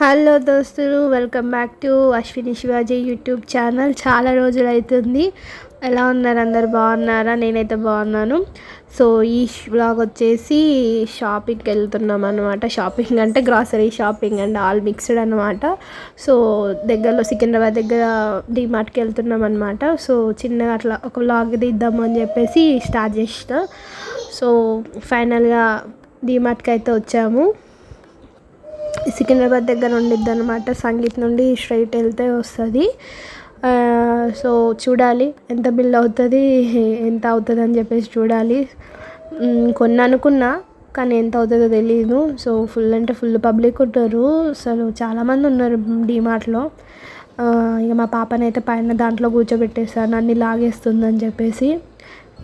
Hello దోస్తులు welcome back to Ashwini Shivaji YouTube channel. చాలా రోజులు అవుతుంది ఎలా ఉన్నారు? అందరు బాగున్నారా? నేనైతే బాగున్నాను. సో ఈ బ్లాగ్ వచ్చేసి షాపింగ్కి వెళ్తున్నాం అనమాట షాపింగ్ అంటే grocery shopping and all mixed అనమాట సో దగ్గరలో సికింద్రాబాద్ దగ్గర డిమార్ట్కి వెళ్తున్నాం అనమాట సో చిన్నగా అట్లా ఒక బ్లాగ్ తీద్దాము అని చెప్పేసి స్టార్ట్ చేసిన. సో ఫైనల్గా డిమార్ట్కి అయితే వచ్చాము. సికింద్రాబాద్ దగ్గర ఉండిద్ది అనమాట సంగీత్ నుండి స్ట్రైట్ వెళ్తే వస్తుంది. సో చూడాలి ఎంత బిల్ అవుతుంది ఎంత అవుతుంది అని చెప్పేసి చూడాలి. కొన్ని అనుకున్నా కానీ ఎంత అవుతుందో తెలియదు సో ఫుల్ అంటే ఫుల్ పబ్లిక్ ఉంటారు. అసలు చాలామంది ఉన్నారు డీమార్ట్లో ఇక మా పాపనైతే పైన దాంట్లో కూర్చోబెట్టేసాను అన్ని లాగేస్తుందని చెప్పేసి.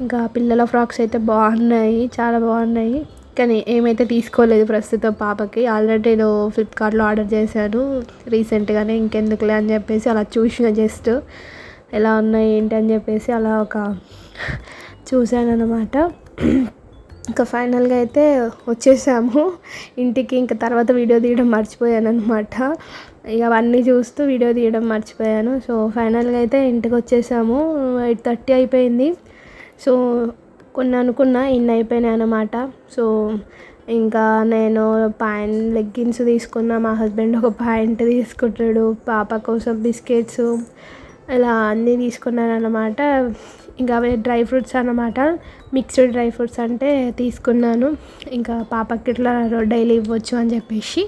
ఇంకా పిల్లల ఫ్రాక్స్ అయితే బాగున్నాయి చాలా బాగున్నాయి. కానీ ఏమైతే తీసుకోలేదు ప్రస్తుతం పాపకి. ఆల్రెడీ నేను ఫ్లిప్కార్ట్లో ఆర్డర్ చేశాను రీసెంట్గానే ఇంకెందుకులే అని చెప్పేసి అలా చూసిన జస్ట్ ఎలా ఉన్నాయి ఏంటి అని చెప్పేసి అలా ఒక చూశాను అనమాట ఇంకా ఫైనల్గా అయితే వచ్చేసాము. ఇంటికి ఇంకా తర్వాత వీడియో తీయడం మర్చిపోయాను అనమాట ఇక అవన్నీ చూస్తూ వీడియో తీయడం మర్చిపోయాను. సో ఫైనల్గా అయితే ఇంటికి వచ్చేసాము. ఎయిట్ థర్టీ అయిపోయింది. సో కొన్ని అనుకున్నా ఇన్ని అయిపోయినాయి అన్నమాట. సో ఇంకా నేను ప్యాంట్ లెగ్గిన్స్ తీసుకున్నా. మా హస్బెండ్ ఒక ప్యాంట్ తీసుకుంటాడు. పాప కోసం బిస్కెట్స్ ఇలా అన్నీ తీసుకున్నాను అనమాట ఇంకా అవి డ్రై ఫ్రూట్స్ అనమాట మిక్స్డ్ డ్రై ఫ్రూట్స్ అంటే తీసుకున్నాను. ఇంకా పాపకి ఇట్లా డైలీ ఇవ్వచ్చు అని చెప్పేసి.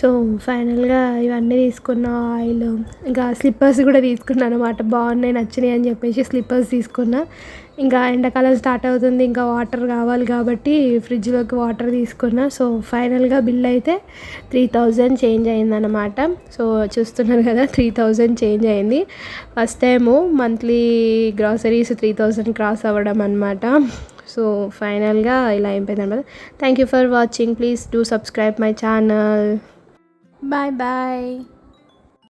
సో ఫైనల్గా ఇవన్నీ తీసుకున్న ఆయిల్ ఇంకా స్లిప్పర్స్ కూడా తీసుకున్నాను అనమాట బాగున్నాయి నచ్చినాయి అని చెప్పేసి స్లిప్పర్స్ తీసుకున్నా. ఇంకా ఎండాకాలం స్టార్ట్ అవుతుంది ఇంకా వాటర్ కావాలి కాబట్టి ఫ్రిడ్జ్లోకి వాటర్ తీసుకున్నా. సో ఫైనల్గా బిల్ అయితే త్రీ థౌజండ్ చేంజ్ అయిందనమాట సో చూస్తున్నారు కదా త్రీ థౌజండ్ చేంజ్ అయింది. First time monthly groceries three thousand cross అవ్వడం అనమాట సో ఫైనల్గా ఇలా అయిపోయింది అనమాట thank you for watching please do subscribe my channel bye bye